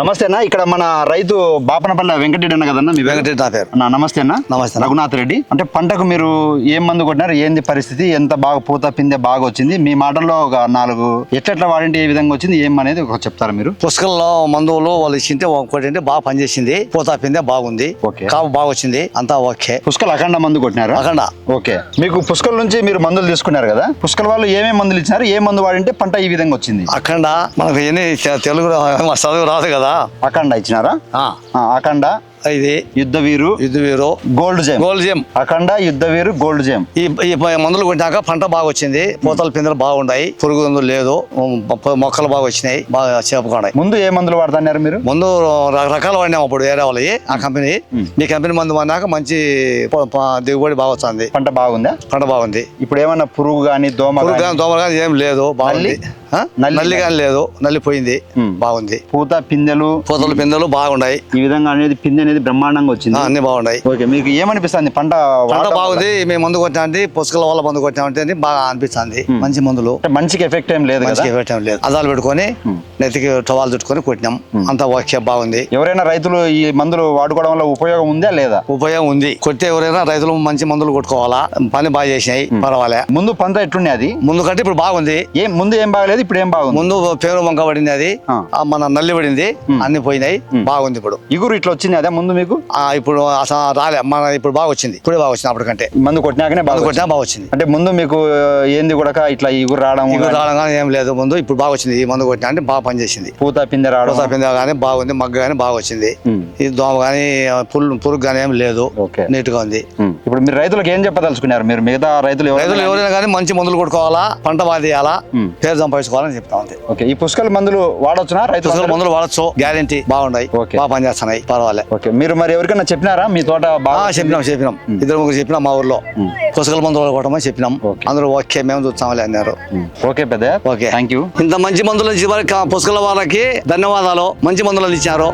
నమస్తే అన్న. ఇక్కడ మన రైతు బాపనపల్లి వెంకటరెడ్డి అన్న కదన్న మీ? వెంకటరెడ్డి నా పేరు. అన్న నమస్తే అన్న. నమస్తే. రఘునాథ్ రెడ్డి. అంటే పంటకు మీరు ఏం మందు కొట్టినారు? ఏంది పరిస్థితి? ఎంత బాగా పూత పిందె బాగా వచ్చింది? మీ మాటల్లో ఒక నాలుగు ఎట్లెట్లా వాడింటి ఏ విధంగా వచ్చింది? ఏం అనేది ఒక చెప్తారా మీరు? పుష్కల్లో మందువులు వాళ్ళు ఇచ్చింటే ఒకటి అంటే బాగా పనిచేసింది. పూత పిందే బాగుంది. ఓకే. కాపు బాగా వచ్చింది. అంతా ఓకే. పుష్కల్ అఖండ మందు కొట్టినారు? అఖండ. ఓకే. మీకు పుష్కల్ నుంచి మీరు మందులు తీసుకున్నారు కదా? పుష్కల్ వాళ్ళు ఏమేమి మందులు ఇచ్చినారు? ఏ మందు వాడింటే పంట ఈ విధంగా వచ్చింది? అఖండ మనకు తెలుగు చదువు రాదు కదా. అఖండ ఇచ్చినారా? అఖండ. ఇది యుద్ధ వీరు ఇది వీరు gold gem. Gold gem. Akhanda యుద్ధ వీరు గోల్డ్ జేమ్. ఈ మందులు కొట్టినాక పంట బాగా వచ్చింది పూతల పిందెలు బాగున్నాయి పురుగు మందులు లేదు మొక్కలు బాగా వచ్చినాయి బాగా చేపుకున్నాయి ముందు ఏ మందులు వాడుతున్నారు మీరు? ముందు రకరకాలు వాడినాం అప్పుడు వేరే వాళ్ళవి. ఆ కంపెనీ. మీ కంపెనీ మందు వాడినాక మంచి దిగుబడి బాగా వస్తుంది పంట బాగుందా? పంట బాగుంది. ఇప్పుడు ఏమన్నా పురుగు కానీ దోమ పురుగు గానీ, కానీ దోమ కానీ ఏం లేదు. బాగుంది. నల్లి? కానీ లేదు. నల్లి పోయింది. ఉమ్. బాగుంది. పూత పిందెలు? పూతలు పిందెలు బాగున్నాయి ఈ విధంగా అనేది పిందె అనేది బ్రహ్మాండంగా వచ్చింది. అన్ని బాగున్నాయి. ఓకే మీకు ఏమనిపిస్తుంది? పంట పంట బాగుంది మేము మందు కొట్టామంటే పుస్తకాల వల్ల మందు కొట్టామంటే అని బాగా అనిపిస్తుంది మంచి మందులు. మంచికి ఎఫెక్ట్ ఏం లేదు కదా? మంచిగా పెట్టాం లేదు. అదాలు పెట్టుకొని నెత్తికి టవాలు చుట్టుకొని కొట్టినాం. అంతా ఓకే బాగుంది. ఎవరైనా రైతులు ఈ మందులు వాడుకోవడం వల్ల ఉపయోగం ఉందా లేదా? ఉపయోగం ఉంది. కొట్టే ఎవరైనా రైతులు మంచి మందులు కొట్టుకోవాలా? పని బాగా చేసినాయి పర్వాలే. ముందు పంట ఎట్లుండే అది? ముందు కంటే ఇప్పుడు బాగుంది. ఏం ముందు ఏం బాగలేదు ఇప్పుడు ఏం బాగుంది? ముందు పేరు వంక పడింది అది. మన నల్లి పడింది అన్ని పోయినాయి బాగుంది ఇప్పుడు. ఇగురు ఇట్లా వచ్చింది అదే ముందు మీకు? ఇప్పుడు అసలు రాలే. మన ఇప్పుడు బాగా వచ్చింది. ఇప్పుడే బాగా వచ్చింది అప్పటికంటే. మందు కొట్టినాకనే బాగా కొట్టినా బాగా వచ్చింది. అంటే ముందు మీకు ఏంది కూడా ఇట్లా ఇగురు రావడం ఇక గానీ, రావడం కానీ ఏం లేదు. ముందు ఇప్పుడు బాగా వచ్చింది. ఈ మందు కొట్టినా అంటే బాగా పనిచేసింది. పూత పిందె రావడం. పూత పిందె కానీ బాగుంది మగ్గ కానీ బాగా వచ్చింది. ఈ దోమ కానీ పుల్లు పురుగు కానీ ఏం లేదు. నీట్గా ఉంది. ఇప్పుడు మీరు రైతులకు ఏం చెప్పదలుచుకున్నారు? మీరు మిగతా రైతులు రైతులు ఎవరైనా కానీ మంచి మందులు కొట్టుకోవాలా? పంట ఉమ్. పేరు సంపాదించుకోవాలని చెప్తా ఉంది. ఓకే. ఈ పుష్కల మందులు వాడొచ్చునా పుస్తకాల మందులు వాడచ్చు. గ్యారంటీ బాగున్నాయి. బాగా పనిచేస్తున్నాయి. పర్వాలే. ఓకే. మీరు మరి ఎవరికైనా చెప్పినారా? మీ తోట బాగా చెప్పినాం చెప్పినాం. ఇద్దరు ముగ్గురు చెప్పినాం మా ఊర్లో. పుస్తకాల మందులు కొట్టమని చెప్పినాం. అందరూ ఓకే మేము చూస్తామలే అన్నారు. ఓకే పెద్ద. ఓకే. థ్యాంక్ యూ ఇంత మంచి మందులు ఇచ్చి వారికి పుస్తకాల వాళ్ళకి ధన్యవాదాలు. మంచి మందులు ఇచ్చారు